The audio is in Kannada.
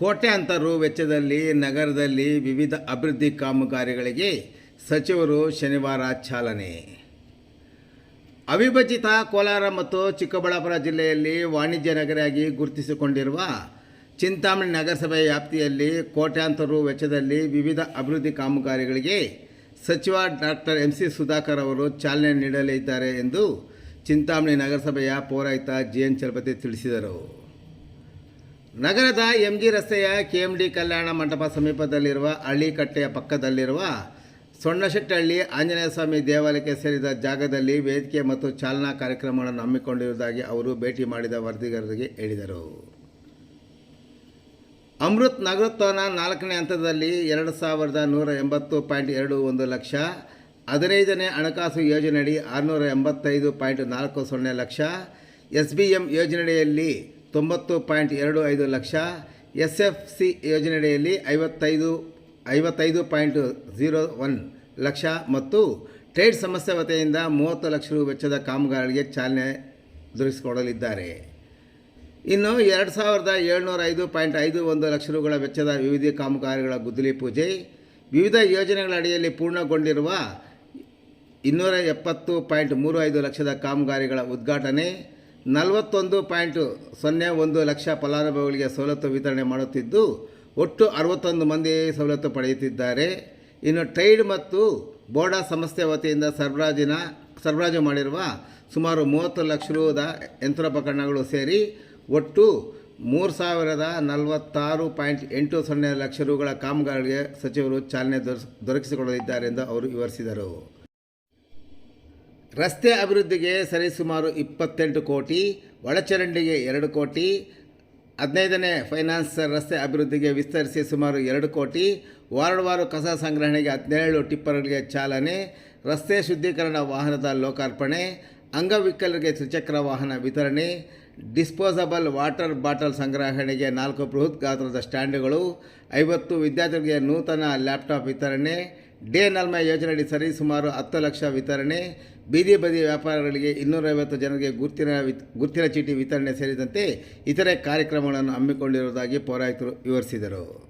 ಕೋಟ್ಯಾಂತರ ರು ವೆಚ್ಚದಲ್ಲಿ ನಗರದಲ್ಲಿ ವಿವಿಧ ಅಭಿವೃದ್ಧಿ ಕಾಮಗಾರಿಗಳಿಗೆ ಸಚಿವರು ಶನಿವಾರ ಚಾಲನೆ. ಅವಿಭಜಿತ ಕೋಲಾರ ಮತ್ತು ಚಿಕ್ಕಬಳ್ಳಾಪುರ ಜಿಲ್ಲೆಯಲ್ಲಿ ವಾಣಿಜ್ಯ ನಗರಿಯಾಗಿ ಗುರುತಿಸಿಕೊಂಡಿರುವ ಚಿಂತಾಮಣಿ ನಗರಸಭೆ ವ್ಯಾಪ್ತಿಯಲ್ಲಿ ಕೋಟ್ಯಾಂತರ ವೆಚ್ಚದಲ್ಲಿ ವಿವಿಧ ಅಭಿವೃದ್ಧಿ ಕಾಮಗಾರಿಗಳಿಗೆ ಸಚಿವ ಡಾಕ್ಟರ್ ಎಂ ಸಿ ಸುಧಾಕರ್ ಅವರು ಚಾಲನೆ ನೀಡಲಿದ್ದಾರೆ ಎಂದು ಚಿಂತಾಮಣಿ ನಗರಸಭೆಯ ಪೌರಾಯುಕ್ತ ಜಿ ಎನ್ ಚಲಪತಿ ತಿಳಿಸಿದರು. ನಗರದ ಎಂ ಜಿ ರಸ್ತೆಯ ಕೆಎಂಡಿ ಕಲ್ಯಾಣ ಮಂಟಪ ಸಮೀಪದಲ್ಲಿರುವ ಹಳ್ಳಿಕಟ್ಟೆಯ ಪಕ್ಕದಲ್ಲಿರುವ ಸೊಣ್ಣಶೆಟ್ಟಹಳ್ಳಿ ಆಂಜನೇಯ ಸ್ವಾಮಿ ದೇವಾಲಯಕ್ಕೆ ಸೇರಿದ ಜಾಗದಲ್ಲಿ ವೇದಿಕೆ ಮತ್ತು ಚಾಲನಾ ಕಾರ್ಯಕ್ರಮಗಳನ್ನು ಹಮ್ಮಿಕೊಂಡಿರುವುದಾಗಿ ಅವರು ಭೇಟಿ ಮಾಡಿದ ವರದಿಗಾರರಿಗೆ ಹೇಳಿದರು. ಅಮೃತ್ ನಗರೋತ್ಥಾನ ನಾಲ್ಕನೇ ಹಂತದಲ್ಲಿ ಎರಡು ಸಾವಿರದ ನೂರ ಎಂಬತ್ತು ಪಾಯಿಂಟ್ ಎರಡು ಒಂದು ಲಕ್ಷ, ಹದಿನೈದನೇ ಹಣಕಾಸು ಯೋಜನೆಯಡಿ ಆರುನೂರ ಎಂಬತ್ತೈದು ಪಾಯಿಂಟ್ ನಾಲ್ಕು ಸೊನ್ನೆ ಲಕ್ಷ, ಎಸ್ ಬಿ ಎಂ ಯೋಜನೆಯಲ್ಲಿ ತೊಂಬತ್ತು ಪಾಯಿಂಟ್ ಎರಡು ಐದು ಲಕ್ಷ. ಎಸ್ ಎಫ್ ಸಿ ಯೋಜನೆಯಡಿಯಲ್ಲಿ ಐವತ್ತೈದು ಐವತ್ತೈದು ಪಾಯಿಂಟ್ ಝೀರೋ ಒನ್ ಲಕ್ಷ ಮತ್ತು ಟ್ರೇಡ್ ಸಮಸ್ಯೆ ವತಿಯಿಂದ ಮೂವತ್ತು ಲಕ್ಷ ರು ವೆಚ್ಚದ ಕಾಮಗಾರಿಗೆ ಚಾಲನೆ ದೊರಕಿಸಿಕೊಡಲಿದ್ದಾರೆ ಇನ್ನು ಎರಡು ಸಾವಿರದ ಏಳ್ನೂರ ಐದು ಪಾಯಿಂಟ್ ಐದು ಒಂದು ಲಕ್ಷ ರುಗಳ ವೆಚ್ಚದ ವಿವಿಧ ಕಾಮಗಾರಿಗಳ ಗುದ್ದಲಿ ಪೂಜೆ. ವಿವಿಧ ಯೋಜನೆಗಳ ಅಡಿಯಲ್ಲಿ ಪೂರ್ಣಗೊಂಡಿರುವ ಇನ್ನೂರ ಎಪ್ಪತ್ತು ಪಾಯಿಂಟ್ ಮೂರು ಐದು ಲಕ್ಷದ ಕಾಮಗಾರಿಗಳ ಉದ್ಘಾಟನೆ. ನಲವತ್ತೊಂದು ಪಾಯಿಂಟ್ ಸೊನ್ನೆ ಒಂದು ಲಕ್ಷ ಫಲಾನುಭವಿಗಳಿಗೆ ಸವಲತ್ತು ವಿತರಣೆ ಮಾಡುತ್ತಿದ್ದು, ಒಟ್ಟು ಅರವತ್ತೊಂದು ಮಂದಿ ಸವಲತ್ತು ಪಡೆಯುತ್ತಿದ್ದಾರೆ. ಇನ್ನು ಟ್ರೈಡ್ ಮತ್ತು ಬೋಡಾ ಸಂಸ್ಥೆ ವತಿಯಿಂದ ಸರಬರಾಜಿನ, ಸರಬರಾಜು ಮಾಡಿರುವ ಸುಮಾರು ಮೂವತ್ತು ಲಕ್ಷ ರೂದ ಯಂತ್ರೋಪಕರಣಗಳು ಸೇರಿ ಒಟ್ಟು ಮೂರು ಸಾವಿರದ ನಲವತ್ತಾರು ಪಾಯಿಂಟ್ ಎಂಟು ಸೊನ್ನೆ ಲಕ್ಷ ರೂಗಳ ಕಾಮಗಾರಿಗೆ ಸಚಿವರು ಚಾಲನೆ ದೊರ ದೊರಕಿಸಿಕೊಳ್ಳಲಿದ್ದಾರೆ ಎಂದು ಅವರು ವಿವರಿಸಿದರು. ರಸ್ತೆ ಅಭಿವೃದ್ಧಿಗೆ ಸರಿಸುಮಾರು ಇಪ್ಪತ್ತೆಂಟು ಕೋಟಿ, ಒಳಚರಂಡಿಗೆ ಎರಡು ಕೋಟಿ, ಹದಿನೈದನೇ ಫೈನಾನ್ಸ್ ರಸ್ತೆ ಅಭಿವೃದ್ಧಿಗೆ ವಿಸ್ತರಿಸಿ ಸುಮಾರು ಎರಡು ಕೋಟಿ ವಾರ್ಡ್ವಾರು ಕಸ ಸಂಗ್ರಹಣೆಗೆ ಹದಿನೇಳು ಟಿಪ್ಪರ್ಗಳಿಗೆ ಚಾಲನೆ, ರಸ್ತೆ ಶುದ್ಧೀಕರಣ ವಾಹನದ ಲೋಕಾರ್ಪಣೆ, ಅಂಗವಿಕಲರಿಗೆ ತ್ರಿಚಕ್ರ ವಾಹನ ವಿತರಣೆ, ಡಿಸ್ಪೋಸಬಲ್ ವಾಟರ್ ಬಾಟಲ್ ಸಂಗ್ರಹಣೆಗೆ ನಾಲ್ಕು ಬೃಹತ್ ಗಾತ್ರದ ಸ್ಟ್ಯಾಂಡುಗಳು, ಐವತ್ತು ವಿದ್ಯಾರ್ಥಿಗಳಿಗೆ ನೂತನ ಲ್ಯಾಪ್ಟಾಪ್ ವಿತರಣೆ, ಡೇ ನಲ್ಮ ಯೋಜನೆಯಡಿ ಸರಿ ಸುಮಾರು ಹತ್ತು ಲಕ್ಷ ವಿತರಣೆ ಬೀದಿ ಬದಿ ವ್ಯಾಪಾರಗಳಿಗೆ ಇನ್ನೂರೈವತ್ತು ಜನರಿಗೆ ಗುರುತಿನ ವಿತ್, ಗುರುತಿನ ಚೀಟಿ ವಿತರಣೆ ಸೇರಿದಂತೆ ಇತರೆ ಕಾರ್ಯಕ್ರಮಗಳನ್ನು ಹಮ್ಮಿಕೊಂಡಿರುವುದಾಗಿ ಪೌರಾಯುಕ್ತರು ವಿವರಿಸಿದರು.